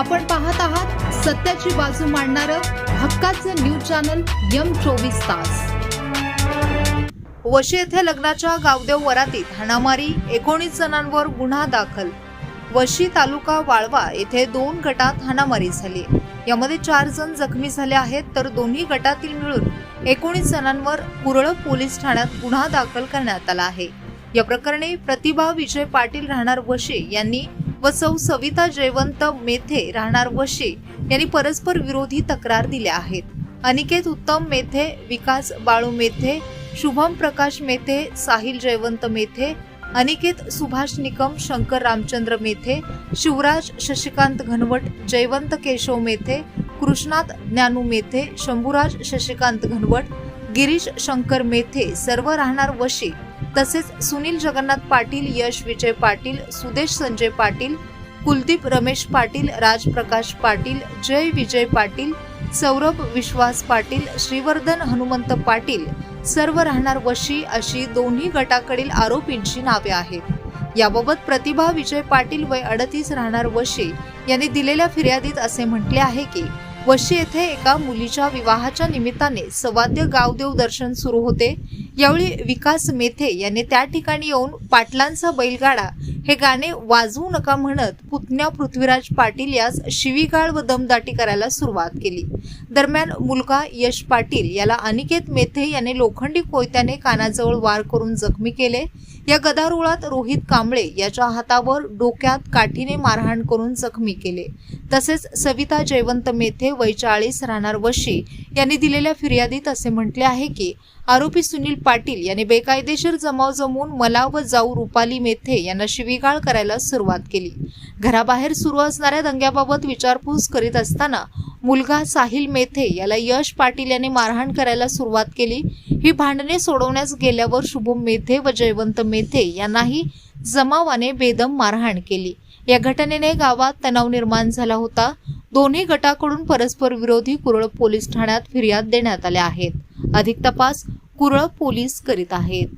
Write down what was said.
आपण पाहत आहात सत्याची बाजू मांडणारं हक्काचं न्यूज चॅनल यम चोवीस तास. वशी येथे लग्नाच्या गावदेव वरातीत हाणामारी एकोणीस जणांवर गुन्हा दाखल. वशी तालुका वाळवा येथे दोन गटात हाणामारी झाली. यामध्ये चार जण जखमी झाले आहेत तर दोन्ही गटातील मिळून एकोणीस जणांवर कुरळ पोलीस ठाण्यात गुन्हा दाखल करण्यात आला आहे. या प्रकरणी प्रतिभा विजय पाटील राहणार वशी यांनी व सौ सविता जयवंत मेथे राहणार वशे यांनी परस्पर विरोधी तक्रार दिल्या आहेत. अनिकेत उत्तम मेथे विकास बाळू मेथे शुभम प्रकाश मेथे साहिल जयवंत मेथे अनिकेत सुभाष निकम शंकर रामचंद्र मेथे शिवराज शशिकांत घनवट जयवंत केशव मेथे कृष्णात ज्ञानू मेथे शंभूराज शशिकांत घनवट गिरीश शंकर मेथे सर्व राहणार वशी. तसेच सुनील जगन्नाथ पाटील यश विजय पाटील सुदेश संजय पाटील कुलदीप रमेश पाटील राजप्रकाश पाटील जय विजय पाटील सौरभ विश्वास पाटील श्रीवर्धन हनुमंत पाटील सर्व राहणार वशी अशी दोन्ही गटाकडील आरोपींची नावे आहेत. याबाबत प्रतिभा विजय पाटील वय अडतीस राहणार वशी यांनी दिलेल्या फिर्यादीत असे म्हटले आहे की वशी येथे एका मुलीच्या विवाहाच्या निमित्ताने सवाद्य गावदेव दर्शन सुरू होते. यावेळी विकास मेथे यांनी त्या ठिकाणी येऊन पाटलांचा बैलगाडा हे गाणे वाजवू नका म्हणत पुतण्या पृथ्वीराज पाटील यास शिवीगाळ व दमदाटी करायला सुरुवात केली. दरम्यान मुलगा यश पाटील याला अनिकेत मेथे याने लोखंडी कोयत्याने कानाजवळ वार करून जखमी केले. या गदारोळात रोहित कांबळे याच्या हातावर डोक्यात काठीने मारहाण करून जखमी केले. तसेच सविता जयवंत मेथे वैचाळीस राहणार वशी. यांनी दिलेल्या फिर्यादीत असे म्हटले आहे की आरोपी सुनील पाटील यांनी बेकायदेशीर जमाव जमवून मला व जाऊ रुपाली मेथे यांना शिवीगाळ करायला सुरुवात केली. घराबाहेर सुरू असणाऱ्या दंग्याबाबत विचारपूस करीत असताना मुलगा साहिल मेथे याला यश पाटील यांनी मारहाण करायला सुरुवात केली. ही भांडणे सोडवण्यास गेल्यावर शुभम मेथे व जयवंत मेथे यांनाही जमावाने बेदम मारहाण केली. या घटनेने गावात तणाव निर्माण झाला होता. दोन्ही गटाकडून परस्पर विरोधी कुरळ पोलीस ठाण्यात फिर्याद देण्यात आल्या आहेत. अधिक तपास कुरळ पोलीस करीत आहेत.